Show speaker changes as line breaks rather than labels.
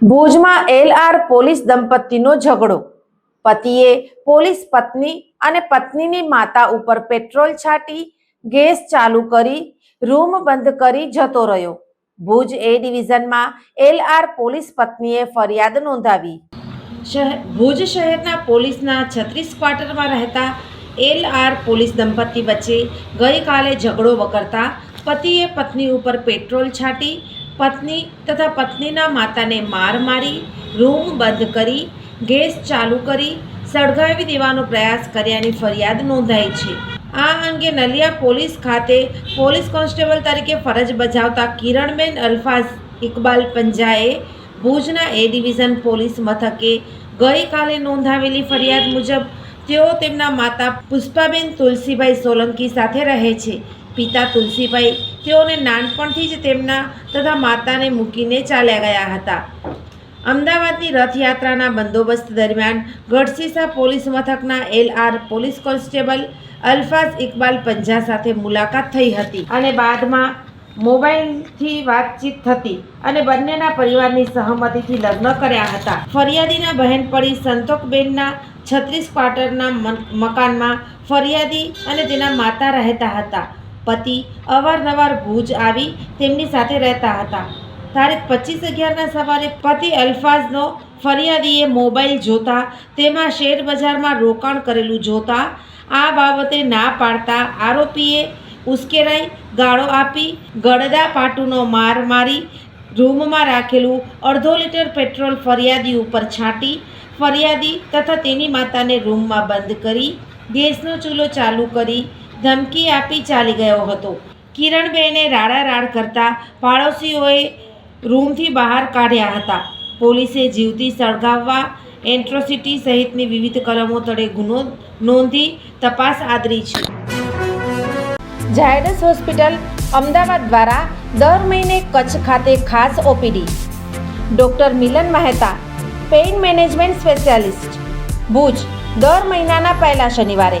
ભુજમાં LR police દંપતીનો ઝઘડો. પતિએ પોલીસ પત્ની અને પત્નીની માતા ઉપર પેટ્રોલ છાંટી, ગેસ ચાલુ કરી, રૂમ બંધ કરી જતો રહ્યો. ભુજ એ ડિવિઝનમાં એલઆર પોલીસ પત્નીએ ફરિયાદ નોંધાવી.
ભુજ શહેરના પોલીસના છત્રીસ ક્વાર્ટરમાં રહેતા એલ આર પોલીસ દંપતી વચ્ચે ગઈકાલે ઝઘડો વકરતા પતિએ પત્ની ઉપર પેટ્રોલ છાંટી પત્ની તથા પત્નીના માતાને માર મારી, રૂમ બંધ કરી, ગેસ ચાલુ કરી, સળગાવી દેવાનો પ્રયાસ કર્યાની ફરિયાદ નોંધાઈ છે. આ અંગે નલિયા પોલીસ ખાતે પોલીસ કોન્સ્ટેબલ તરીકે ફરજ બજાવતા કિરણબેન અલ્ફાઝ ઇકબાલ પંજાએ ભુજના એ ડિવિઝન પોલીસ મથકે ગઈકાલે નોંધાવેલી ફરિયાદ મુજબ તેઓ તેમના માતા પુષ્પાબેન તુલસીભાઈ સોલંકી સાથે રહે છે. પિતા તુલસીભાઈ તેઓને નાનપણથી જ તેમના તથા માતાને મૂકીને ચાલ્યા ગયા હતા. અમદાવાદની રથયાત્રાના બંદોબસ્ત દરમિયાન ગઢસીસા પોલીસ મથકના L R police constable Alfaz Iqbal Panja સાથે મુલાકાત થઈ હતી અને બાદમાં મોબાઈલથી વાતચીત થતી અને બંનેના પરિવારની સહમતિથી લગ્ન કર્યા હતા. ફરિયાદીના બહેનપણી સંતોકબેનના છત્રીસ ક્વાર્ટરના મકાનમાં ફરિયાદી અને તેના માતા રહેતા હતા. પતિ અવારનવાર ભુજ આવી તેમની સાથે રહેતા હતા. તારીખ પચીસ અગિયારના સવારે પતિ અલ્ફાઝનો ફરિયાદીએ મોબાઈલ જોતા તેમાં શેર બજારમાં રોકાણ કરેલું જોતા આ બાબતે ના પાડતા આરોપીએ ઉશ્કેરાઈ, ગાળો આપી ગળદા પાટુનો માર મારી રૂમમાં રાખેલું અડધો લીટર પેટ્રોલ ફરિયાદી ઉપર છાંટી, ફરિયાદી તથા તેની માતાને રૂમમાં બંધ કરી, ગેસનો ચૂલો ચાલુ કરી ધમકી આપી ચાલી ગયો હતો. કિરણબેને રાડા રાડ કરતા પાડોશીઓએ રૂમથી બહાર કાઢ્યા હતા. પોલીસે જીવતી સળગાવવા, એન્ટ્રોસિટી સહિતની વિવિધ કલમો તળે ગુનો નોંધી તપાસ આદરી છે.
ઝાયડસ હોસ્પિટલ અમદાવાદ દ્વારા દર મહિને કચ્છ ખાતે ખાસ OPD. Doctor Milan Mehta, pain management specialist. Bhuj, દર મહિનાના પહેલા શનિવારે.